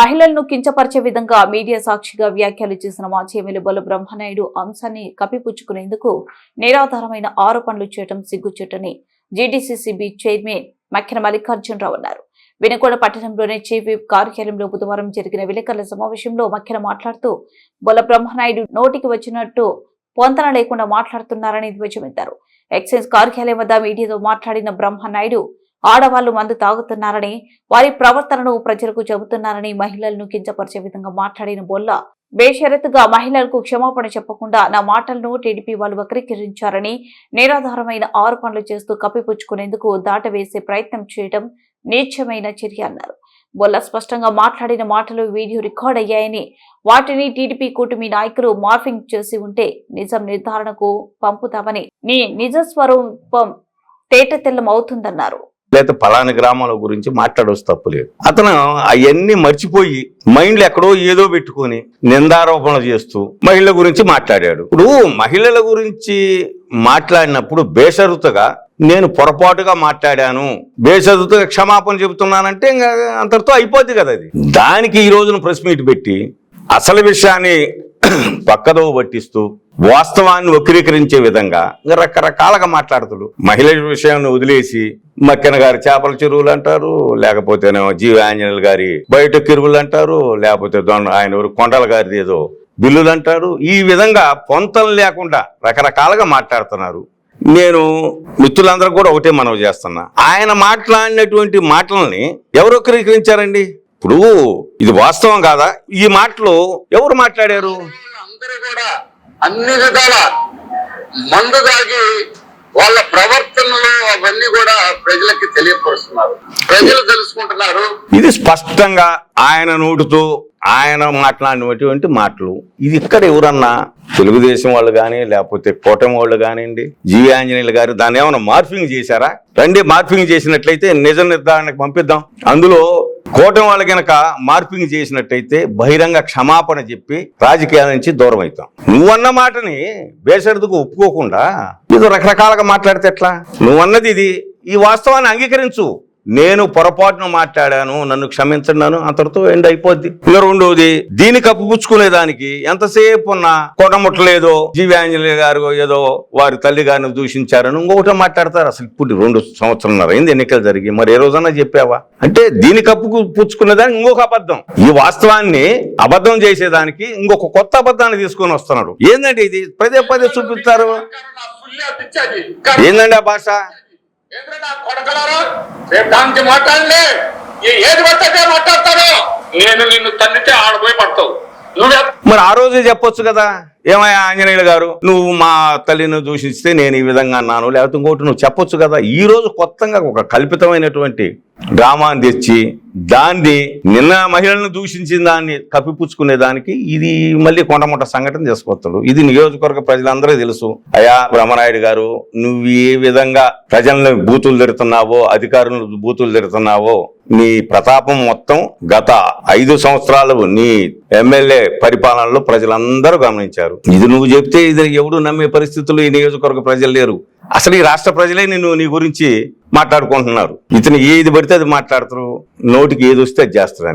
మహిళలను కించపరిచే విధంగా మీడియా సాక్షిగా వ్యాఖ్యలు చేసిన మాజీ ఎమ్మెల్యే బొల్ల బ్రహ్మనాయుడు అంశాన్ని కప్పిపుచ్చుకునేందుకు నిరాధారమైన ఆరోపణలు చేయడం సిగ్గుచేటని జీడీసీసీబీ చైర్మన్ మక్కిన మల్లికార్జునరావు అన్నారు. వినకొండ పట్టణంలోని చీఫ్ విప్ కార్యాలయంలో బుధవారం జరిగిన విలేకరుల సమావేశంలో మక్కిన మాట్లాడుతూ బొల్ల బ్రహ్మనాయుడు నోటికి వచ్చినట్టు పొంతన లేకుండా మాట్లాడుతున్నారని ధ్వజమెత్తారు. ఎక్సైజ్ కార్యాలయం వద్ద మీడియాతో మాట్లాడిన బ్రహ్మనాయుడు ఆడవాళ్ళు మందు తాగుతున్నారని వారి ప్రవర్తనను ప్రజలకు చెబుతున్నారని మహిళలను కించపరిచే విధంగా మాట్లాడిన బొల్ల బేషరతుగా మహిళలకు క్షమాపణ చెప్పకుండా నా మాటలను టీడీపీ వాళ్ళు వక్రీకరించారని నిరాధారమైన ఆరోపణలు చేస్తూ కప్పిపుచ్చుకునేందుకు దాటవేసే ప్రయత్నం చేయడం నీచమైన చర్య అన్నారు. బొల్ల స్పష్టంగా మాట్లాడిన మాటలు వీడియో రికార్డ్ అయ్యాయని వాటిని టీడీపీ కూటమి నాయకులు మార్ఫింగ్ చేసి ఉంటే నిజం నిర్ధారణకు పంపుతామని నీ నిజ స్వరూపం తేటతెల్లం అవుతుందన్నారు లేకపోతే పలానా గ్రామాల గురించి మాట్లాడవచ్చు తప్పులేదు అతను అవన్నీ మర్చిపోయి మైండ్లు ఎక్కడో ఏదో పెట్టుకొని నిందారోపణలు చేస్తూ మహిళల గురించి మాట్లాడాడు. ఇప్పుడు మహిళల గురించి మాట్లాడినప్పుడు బేషరుతగా నేను పొరపాటుగా మాట్లాడాను బేషరుతగా క్షమాపణ చెబుతున్నానంటే ఇంకా అంతటితో అయిపోద్ది కదా అది. దానికి ఈ రోజున ప్రెస్ మీట్ పెట్టి అసలు విషయాన్ని పక్కదో పట్టిస్తూ వాస్తవాన్ని వక్రీకరించే విధంగా రకరకాలుగా మాట్లాడుతుడు. మహిళల విషయాన్ని వదిలేసి మక్కెన గారి చేపల చెరువులు అంటారు లేకపోతేనేమో జీవ ఆంజనేయులు గారి బయట కిరువులు అంటారు లేకపోతే దొండ ఆయన ఎవరు కొండల గారిది ఏదో బిల్లులు అంటారు. ఈ విధంగా పొంతలు లేకుండా రకరకాలుగా మాట్లాడుతున్నారు. నేను మిత్రులందరూ కూడా ఒకటే మనవి చేస్తున్నా. ఆయన మాట్లాడినటువంటి మాటల్ని ఎవరు వక్రీకరించారండి? ఇప్పుడు ఇది వాస్తవం కాదా? ఈ మాటలు ఎవరు మాట్లాడారు? అందరూ కూడా అన్ని విధాల మందు దాగి వాళ్ళ ప్రవర్తనలో అవన్నీ కూడా ప్రజలకి తెలియపరుస్తున్నారు. ప్రజలు తెలుసుకుంటున్నారు. ఇది స్పష్టంగా ఆయన నోటుతో ఆయన మాట్లాడినటువంటి మాటలు. ఇది ఇక్కడ ఎవరన్నా తెలుగుదేశం వాళ్ళు కానీ లేకపోతే కూటమి వాళ్ళు కానివ్వండి జీవి ఆంజనేయులు గారు దాన్ని ఏమైనా మార్ఫింగ్ చేశారా? రండి మార్ఫింగ్ చేసినట్లయితే నిజ నిర్ధారణకు పంపిద్దాం. అందులో కూటమి వాళ్ళు గనక మార్పింగ్ చేసినట్టయితే బహిరంగ క్షమాపణ చెప్పి రాజకీయాల నుంచి దూరం అవుతాం. నువ్వన్న మాటని బేసరిదుకు ఒప్పుకోకుండా ఇది రకరకాలుగా మాట్లాడితే ఎట్లా? నువ్వన్నది ఇది. ఈ వాస్తవాన్ని అంగీకరించు. నేను పొరపాటున మాట్లాడాను నన్ను క్షమించన్నాను అంతటితో ఎండ్ అయిపోద్ది. ఇంకా రెండోది దీన్ని కప్పుపుచ్చుకునే దానికి ఎంతసేపు ఉన్నా కొట్టముట్టలేదో జీవాంజలి గారు ఏదో వారి తల్లి గారిని దూషించారని ఇంకొకటి మాట్లాడతారు. అసలు ఇప్పుడు రెండు సంవత్సరాలు అయింది ఎన్నికలు జరిగి మరి ఏ రోజన్నా చెప్పావా? అంటే దీని కప్పుకు పుచ్చుకునే దానికి ఇంకొక అబద్ధం. ఈ వాస్తవాన్ని అబద్ధం చేసేదానికి ఇంకొక కొత్త అబద్ధాన్ని తీసుకొని వస్తున్నాడు. ఏంటంటే ఇది? పదే పదే చూపిస్తారు. నా ఏందండి ఆ భాష? కొడకలారా? రేపు దానికి మాట్లాడలే ఏది పడితే మాట్లాడతాను. నేను నిన్ను తన్నితే ఆడపోయి పడతావు. మరి ఆ రోజే చెప్పొచ్చు కదా. ఏమయ్యా ఆంజనేయులు గారు? నువ్వు మా తల్లిని దూషిస్తే నేను ఈ విధంగా అన్నాను. లేకపోతే ఇంకోటి నువ్వు చెప్పొచ్చు కదా. ఈ రోజు కొత్తగా ఒక కల్పితమైనటువంటి డ్రామాని తెచ్చి దాన్ని నిన్న మహిళలను దూషించిన దాన్ని కప్పిపుచ్చుకునే దానికి ఇది మళ్ళీ కొండముట్ట సంఘటన చేసుకొస్తాడు. ఇది నియోజకవర్గ ప్రజలందరూ తెలుసు. అయ్యా బ్రహ్మనాయుడు గారు నువ్వు ఏ విధంగా ప్రజలను బూతులు తిడుతున్నావో అధికారులను బూతులు తిడుతున్నావో నీ ప్రతాపం మొత్తం గత ఐదు సంవత్సరాలు నీ ఎమ్మెల్యే పరిపాలనలో ప్రజలందరూ గమనించారు. ఇది నువ్వు చెప్తే ఇది ఎవడు నమ్మే పరిస్థితులు ఈ నియోజకవర్గ ప్రజలు లేరు. అసలు ఈ రాష్ట్ర ప్రజలే నిన్ను నీ గురించి మాట్లాడుకుంటున్నారు. ఇతను ఏది పడితే అది మాట్లాడతారు. నోటికి ఏది వస్తే అది చేస్తారు